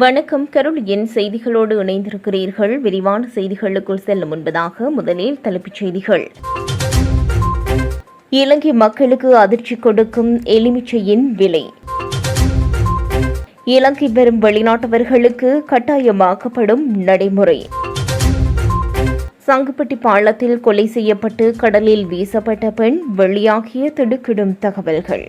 வணக்கம். கருளியின் செய்திகளோடு இணைந்திருக்கிறீர்கள். விரிவான செய்திகளுக்குள் செல்லும் முன்பதாக முதலில் தலைப்புச் செய்திகள். இலங்கை மக்களுக்கு அதிர்ச்சி கொடுக்கும் எலுமிச்சையின் விலை. இலங்கை வரும் வெளிநாட்டவர்களுக்கு கட்டாயமாக்கப்படும் நடைமுறை. சங்குப்பட்டி பாலத்தில் கொலை செய்யப்பட்டு கடலில் வீசப்பட்ட பெண் வெளியாகிய திடுக்கிடும் தகவல்கள்.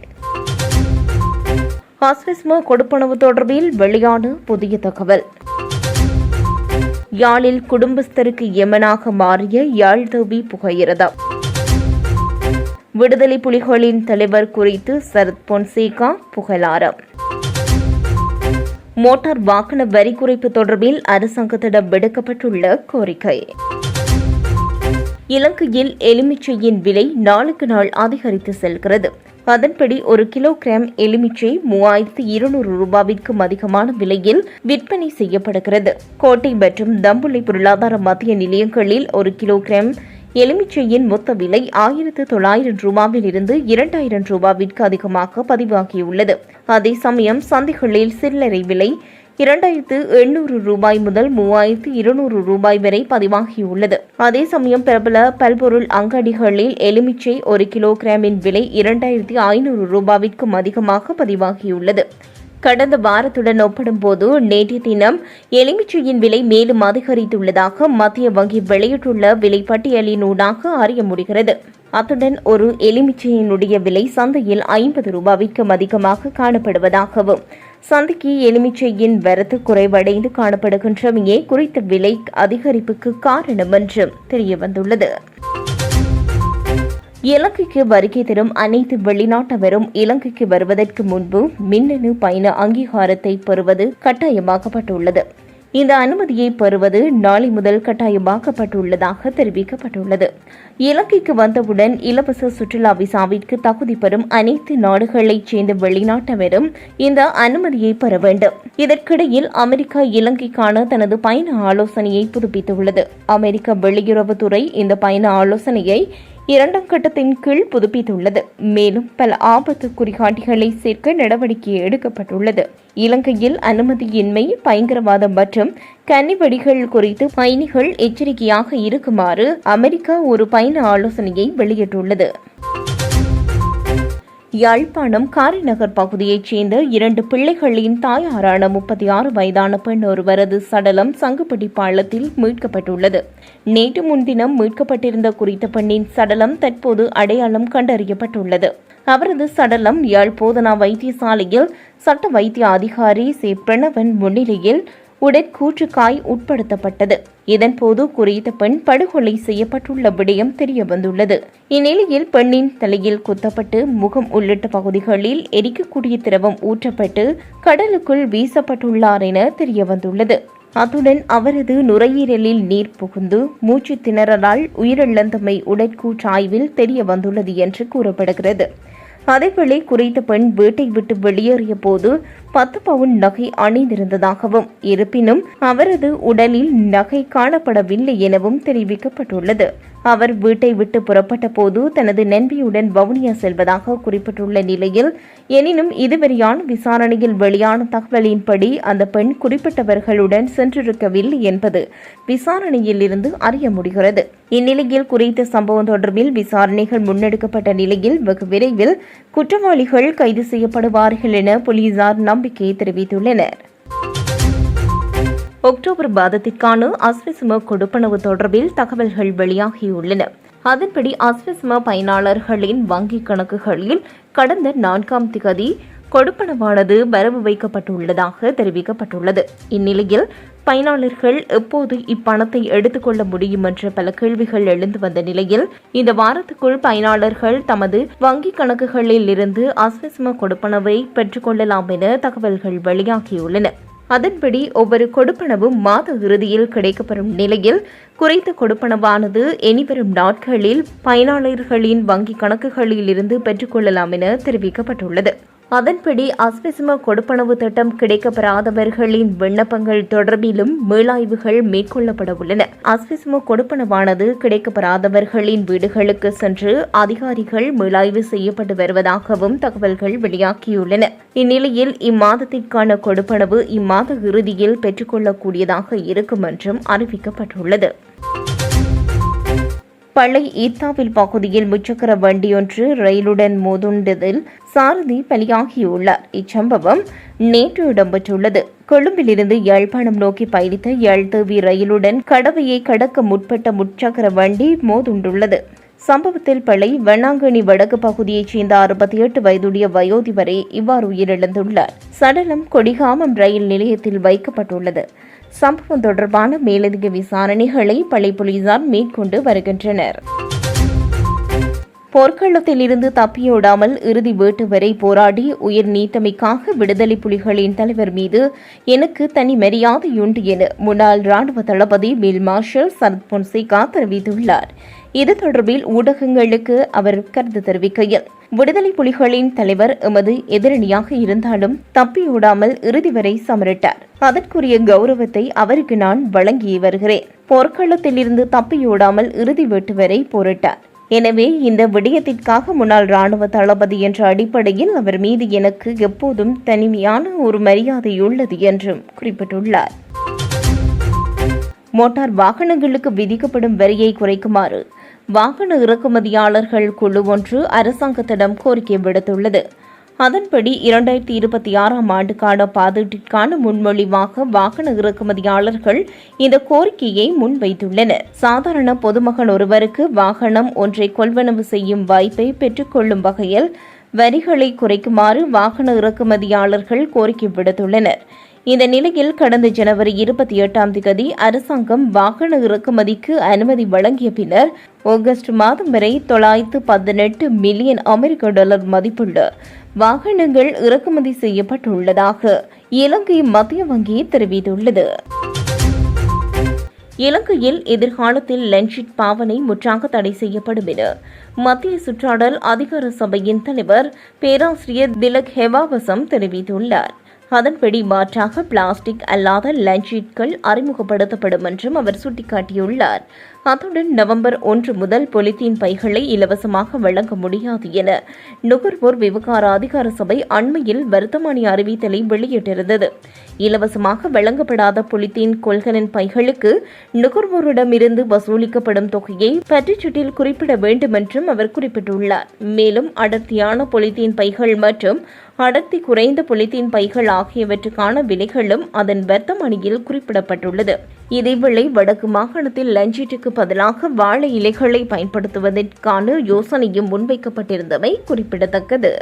ஆஸ்விஸ்மா கொடுப்பனவு தொடர்பில் வெளியான புதிய தகவல். யாழில் குடும்பஸ்தருக்கு எமனாக மாறிய யாழ்தவி புகையிரதம் விடுதலை புலிகளின் தலைவர் குறித்து சரத் பொன்சேகா புகழாரம். மோட்டார் வாகன வரி குறைப்பு தொடர்பில் அரசாங்கத்திடம் விடுக்கப்பட்டுள்ள கோரிக்கை. இலங்கையில் எலுமிச்சையின் விலை நாளுக்கு நாள் அதிகரித்து செல்கிறது. அதன்படி ஒரு கிலோகிராம் எலுமிச்சை மூவாயிரத்து இருநூறு ரூபாவிற்கும் அதிகமான விலையில் விற்பனை செய்யப்படுகிறது. கோட்டை மற்றும் தம்புள்ளை பொருளாதார மத்திய நிலையங்களில் ஒரு கிலோகிராம் எலுமிச்சையின் மொத்த விலை ஆயிரத்து தொள்ளாயிரம் ரூபாவில் இருந்து இரண்டாயிரம் ரூபாவிற்கு அதிகமாக பதிவாகியுள்ளது. அதே சமயம் சந்தைகளில் சில்லறை விலை இரண்டாயிரத்து எண்ணூறு ரூபாய் முதல் மூவாயிரத்து இருநூறு ரூபாய் வரை பதிவாகியுள்ளது. அதே சமயம் பிரபல பல்பொருள் அங்கடிகளில் எலுமிச்சை ஒரு கிலோகிராமின் விலை இரண்டாயிரத்தி ஐநூறு ரூபாவிற்கும் அதிகமாக பதிவாகியுள்ளது. கடந்த வாரத்துடன் ஒப்பிடும்போது நேற்றைய தினம் எலுமிச்சையின் விலை மேலும் அதிகரித்துள்ளதாக மத்திய வங்கி வெளியிட்டுள்ள விலைப்பட்டியலினூடாக அறிய முடிகிறது. அத்துடன் ஒரு எலுமிச்சையினுடைய விலை சந்தையில் ஐம்பது ரூபாவிற்கும் அதிகமாக காணப்படுவதாகவும் சந்தைக்கு எலுமிச்சையின் வரத்து குறைவடைந்து காணப்படுகின்றமையே குறித்த விலை அதிகரிப்புக்கு காரணம் என்றும் தெரியவந்துள்ளது. இலங்கைக்கு வருகை தரும் அனைத்து வெளிநாட்டவரும் இலங்கைக்கு வருவதற்கு முன்பு மின்னணு பயண அங்கீகாரத்தை பெறுவது கட்டாயமாக்கப்பட்டுள்ளது. இந்த அனுமதியை பெறுவது நாளை முதல் கட்டாயமாக்கப்பட்டுள்ளதாக தெரிவிக்கப்பட்டுள்ளது. இலங்கைக்கு வந்தவுடன் இலவச சுற்றுலா விசாவிற்கு தகுதி பெறும் அனைத்து நாடுகளைச் சேர்ந்த வெளிநாட்டவரும் இந்த அனுமதியை பெற வேண்டும். இதற்கிடையில் அமெரிக்கா இலங்கைக்கான தனது பயண ஆலோசனையை புதுப்பித்துள்ளது. அமெரிக்க வெளியுறவுத்துறை இந்த பயண ஆலோசனையை இரண்டாம் கட்டத்தின் கீழ் புதுப்பித்துள்ளது. மேலும் பல ஆபத்து குறிகாட்டிகளை சேர்க்க நடவடிக்கை எடுக்கப்பட்டுள்ளது. இலங்கையில் அனுமதியின்மை பயங்கரவாதம் மற்றும் கன்னிவெடிகள் குறித்து பயணிகள் எச்சரிக்கையாக இருக்குமாறு அமெரிக்கா ஒரு பயண ஆலோசனையை வெளியிட்டுள்ளது. யாழ்ப்பாணம் காரிநகர் பகுதியைச் சேர்ந்த இரண்டு பிள்ளைகளின் தாயாரான முப்பத்தி ஆறு வயதான பெண் ஒருவரது சடலம் சங்குப்பட்டி பாலத்தில் மீட்கப்பட்டுள்ளது. நேற்று முன்தினம் மீட்கப்பட்டிருந்த குறித்த பெண்ணின் சடலம் தற்போது அடையாளம் கண்டறியப்பட்டுள்ளது. அவரது சடலம் யாழ் போதனா வைத்தியசாலையில் சட்ட வைத்திய அதிகாரி சி. பிரணவன் முன்னிலையில் உடற்கூற்றுக்காய் உட்படுத்தப்பட்டது. இதன்போது குறித்த பெண் படுகொலை செய்யப்பட்டுள்ள விடயம் தெரியவந்துள்ளது. இந்நிலையில் பெண்ணின் தலையில் குத்தப்பட்டு முகம் உள்ளிட்ட பகுதிகளில் எரிக்கக்கூடிய திரவம் ஊற்றப்பட்டு கடலுக்குள் வீசப்பட்டுள்ளார் என தெரியவந்துள்ளது. அத்துடன் அவரது நுரையீரலில் நீர் புகுந்து மூச்சு திணறலால் உயிரிழந்தமை உடற்கூற்றாய்வில் தெரிய வந்துள்ளது என்று கூறப்படுகிறது. அதேவேளை குறித்த பெண் வீட்டை விட்டு வெளியேறிய போது பத்து பவுன் நகை அணிந்திருந்ததாகவும் இருப்பினும் அவரது உடலில் நகை காணப்படவில்லை எனவும் தெரிவிக்கப்பட்டுள்ளது. அவர் வீட்டை விட்டு புறப்பட்ட போது தனது நண்பியுடன் வவுனியா செல்வதாக குறிப்பிட்டுள்ள நிலையில் எனினும் இதுவரையான விசாரணையில் வெளியான தகவலின்படி அந்த பெண் குறிப்பிட்டவர்களுடன் சென்றிருக்கவில்லை என்பது விசாரணையில் இருந்து அறிய முடிகிறது. இந்நிலையில் குறித்த சம்பவம் தொடர்பில் விசாரணைகள் முன்னெடுக்கப்பட்ட நிலையில் வெகு விரைவில் குற்றவாளிகள் கைது செய்யப்படுவார்கள் என போலீசார் நம்பிக்கை தெரிவித்துள்ளனர். அக்டோபர் மாதத்திற்கான அஸ்விஸ்ம கொடுப்பனவு தொடர்பில் தகவல்கள் வெளியாகியுள்ளன. அதன்படி அஸ்விஸ்ம பயனாளர்களின் வங்கிக் கணக்குகளில் கடந்த நான்காம் திகதி கொடுப்பனவானது வரவு வைக்கப்பட்டுள்ளதாக தெரிவிக்கப்பட்டுள்ளது. இந்நிலையில் பயனாளர்கள் எப்போது இப்பணத்தை எடுத்துக்கொள்ள முடியும் என்ற பல கேள்விகள் எழுந்து வந்த நிலையில் இந்த வாரத்துக்குள் பயனாளர்கள் தமது வங்கிக் கணக்குகளில் இருந்து அஸ்விஸ்ம கொடுப்பனவை பெற்றுக்கொள்ளலாம் என தகவல்கள் வெளியாகியுள்ளன. அதன்படி ஒவ்வொரு கொடுப்பனவும் மாத இறுதியில் கிடைக்கப்பெறும் நிலையில் குறைத்த கொடுப்பனவானது இனிவரும் நாட்களில் பயனாளர்களின் வங்கிக் கணக்குகளில் இருந்து பெற்றுக்கொள்ளலாம் என தெரிவிக்கப்பட்டுள்ளது. அதன்படி அஸ்பிசிம கொடுப்பனவு திட்டம் கிடைக்கப்பெறாதவர்களின் விண்ணப்பங்கள் தொடர்பிலும் மீளாய்வுகள் மேற்கொள்ளப்பட உள்ளன. அஸ்பிசிம கொடுப்பனவானது கிடைக்கப்பெறாதவர்களின் வீடுகளுக்கு சென்று அதிகாரிகள் மீளாய்வு செய்யப்பட்டு வருவதாகவும் தகவல்கள் வெளியாகியுள்ளன. இந்நிலையில் இம்மாதத்திற்கான கொடுப்பனவு இம்மாத இறுதியில் பெற்றுக்கொள்ளக்கூடியதாக இருக்கும் என்றும் அறிவிக்கப்பட்டுள்ளது. பழை ஈத்தாவில் பகுதியில் முச்சக்கர வண்டியொன்று ரயிலுடன் மோதுண்டதில் சாரதி பலியாகியுள்ளார். இச்சம்பவம் நேற்று இடம்பெற்றுள்ளது. கொழும்பிலிருந்து யாழ்ப்பாணம் நோக்கி பயணித்த யாழ்தேவி ரயிலுடன் கடவையை கடக்க முற்பட்ட முச்சக்கர வண்டி மோதுண்டுள்ளது. சம்பவத்தில் பள்ளி வெண்ணாங்கனி வடக்கு பகுதியைச் சேர்ந்த அறுபத்தி எட்டு வயதுடைய வயோதிபரே இவ்வாறு உயிரிழந்துள்ளார். சடலம் கொடிகாமம் ரயில் நிலையத்தில் வைக்கப்பட்டுள்ளது. சம்பவம் தொடர்பான மேலதிக விசாரணைகளை பள்ளி போலீசார் மேற்கொண்டு வருகின்றனர். போர்க்களத்தில் இருந்து தப்பியோடாமல் இறுதி வேட்டு வரை போராடி உயிர் நீத்தமைக்காக விடுதலை புலிகளின் தலைவர் மீது எனக்கு தனி மரியாதையுண்டு என முன்னாள் ராணுவ தளபதி பீல் மார்ஷல் சரத் பொன்சேகா தெரிவித்துள்ளார். இது தொடர்பில் ஊடகங்களுக்கு அவர் கருத்து தெரிவிக்கையில் விடுதலை புலிகளின் தலைவர் எமது எதிரணியாக இருந்தாலும் தப்பியோடாமல் இறுதி வரை சமரிட்டார். அதற்குரிய கௌரவத்தை அவருக்கு நான் வழங்கி வருகிறேன். போர்க்களத்திலிருந்து தப்பியோடாமல் இறுதி வெட்டு வரை போரிட்டார். எனவே இந்த விடயத்திற்காக முன்னாள் ராணுவ தளபதி என்ற அடிப்படையில் அவர் மீது எனக்கு எப்போதும் தனிமையான ஒரு மரியாதை உள்ளது என்றும் குறிப்பிட்டுள்ளார். மோட்டார் வாகனங்களுக்கு விதிக்கப்படும் வரியை குறைக்குமாறு வாகன இறக்குமதியாளர்கள் குழு ஒன்று அரசாங்கத்திடம் கோரிக்கை விடுத்துள்ளது. அதன்படி இரண்டாயிரத்தி இருபத்தி ஆறாம் ஆண்டுக்கான பாதீட்டிற்கான முன்மொழிவாக வாகன இறக்குமதியாளர்கள் இந்த கோரிக்கையை முன்வைத்துள்ளனர். சாதாரண பொதுமகன் ஒருவருக்கு வாகனம் ஒன்றை கொள்வனவு செய்யும் வாய்ப்பை பெற்றுக்கொள்ளும் வகையில் வரிகளை குறைக்குமாறு வாகன இறக்குமதியாளர்கள் கோரிக்கை விடுத்துள்ளனர். இந்த நிலையில் கடந்த ஜனவரி இருபத்தி எட்டாம் தேதி அரசாங்கம் வாகன இறக்குமதிக்கு அனுமதி வழங்கிய பின்னர் ஆகஸ்ட் மாதம் வரை தொள்ளாயிரத்து பதினெட்டு மில்லியன் அமெரிக்க டாலர் மதிப்புள்ள வாகனங்கள் இறக்குமதி செய்யப்பட்டுள்ளதாக இலங்கை மத்திய வங்கி தெரிவித்துள்ளது. இலங்கையில் எதிர்காலத்தில் லஞ்சிட் பாவனை முற்றாக தடை செய்யப்படும் என மத்திய சுற்றாடல் அதிகார சபையின் தலைவர் பேராசிரியர் திலக் ஹெவாவசம் தெரிவித்துள்ளார். அதன்படி மாற்றாக பிளாஸ்டிக் அல்லாத லஞ்சீட்கள் அறிமுகப்படுத்தப்படும் என்றும் அவர் சுட்டிக்காட்டியுள்ளார். அத்துடன் நவம்பர் ஒன்று முதல் பொலித்தீன் பைகளை இலவசமாக வழங்க முடியாது என நுகர்வோர் விவகார அதிகார சபை அண்மையில் வருத்தமானி அறிவித்தலை வெளியிட்டிருந்தது. இலவசமாக வழங்கப்படாத பொலித்தீன் கொள்கலன் பைகளுக்கு நுகர்வோரிடமிருந்து வசூலிக்கப்படும் தொகையை பற்றிச்சுட்டில் குறிப்பிட வேண்டும் என்றும் அவர் குறிப்பிட்டுள்ளார். மேலும் அடர்த்தியான பொலித்தீன் பைகள் மற்றும் அடர்த்தி குறைந்த பொலித்தீன் பைகள் ஆகியவற்றுக்கான விலைகளும் அதன் வர்த்தமணியில் குறிப்பிடப்பட்டுள்ளது. இதேவேளை வடக்கு மாகாணத்தில் லஞ்சீட்டுக்கு பதிலாக வாழை இலைகளை பயன்படுத்துவதற்கான யோசனையும் முன்வைக்கப்பட்டிருந்தமை குறிப்பிடத்தக்கது.